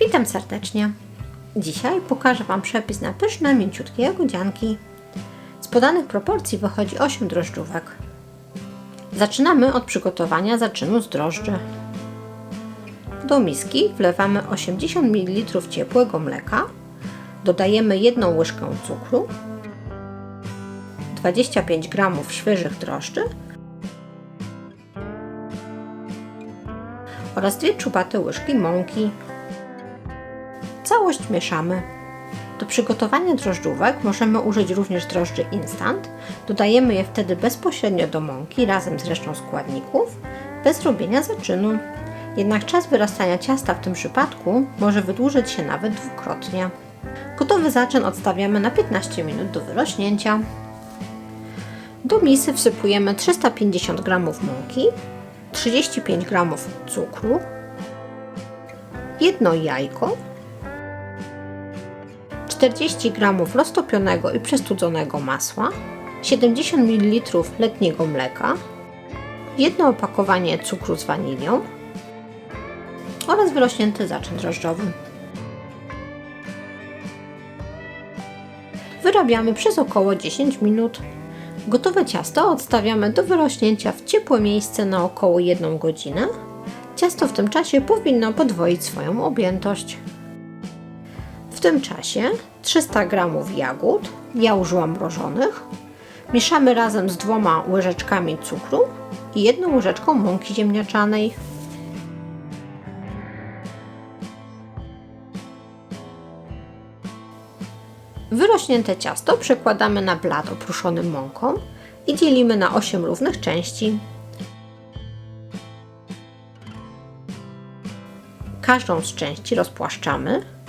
Witam serdecznie. Dzisiaj pokażę Wam przepis na pyszne, mięciutkie jagodzianki. Z podanych proporcji wychodzi 8 drożdżówek. Zaczynamy od przygotowania zaczynu z drożdży. Do miski wlewamy 80 ml ciepłego mleka, dodajemy 1 łyżkę cukru, 25 g świeżych drożdży oraz 2 czubate łyżki mąki. Całość mieszamy. Do przygotowania drożdżówek możemy użyć również drożdży instant. Dodajemy je wtedy bezpośrednio do mąki razem z resztą składników, bez robienia zaczynu. Jednak czas wyrastania ciasta w tym przypadku może wydłużyć się nawet dwukrotnie. Gotowy zaczyn odstawiamy na 15 minut do wyrośnięcia. Do misy wsypujemy 350 g mąki, 35 g cukru, jedno jajko, 40 g roztopionego i przestudzonego masła, 70 ml letniego mleka, jedno opakowanie cukru z wanilią oraz wyrośnięty zaczyn drożdżowy. Wyrabiamy przez około 10 minut. Gotowe ciasto odstawiamy do wyrośnięcia w ciepłe miejsce na około 1 godzinę. Ciasto w tym czasie powinno podwoić swoją objętość. W tym czasie 300 g jagód, ja użyłam mrożonych, mieszamy razem z dwoma łyżeczkami cukru i jedną łyżeczką mąki ziemniaczanej. Wyrośnięte ciasto przekładamy na blat oprószony mąką i dzielimy na 8 równych części. Każdą z części rozpłaszczamy.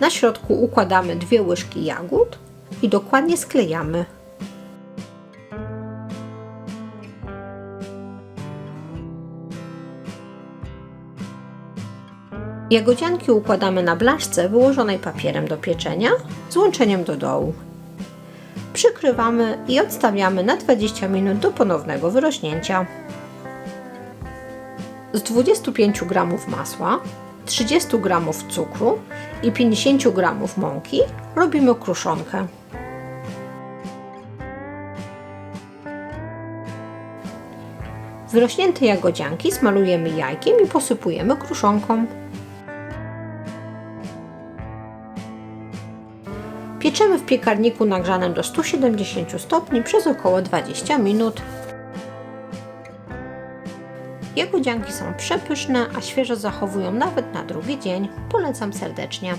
Na środku układamy dwie łyżki jagód i dokładnie sklejamy. Jagodzianki układamy na blaszce wyłożonej papierem do pieczenia z łączeniem do dołu. Przykrywamy i odstawiamy na 20 minut do ponownego wyrośnięcia. Z 25 g masła, 30 g cukru i 50 g mąki robimy kruszonkę. Wyrośnięte jagodzianki smalujemy jajkiem i posypujemy kruszonką. Pieczemy w piekarniku nagrzanym do 170 stopni przez około 20 minut. Jagodzianki są przepyszne, a świeżo zachowują nawet na drugi dzień. Polecam serdecznie.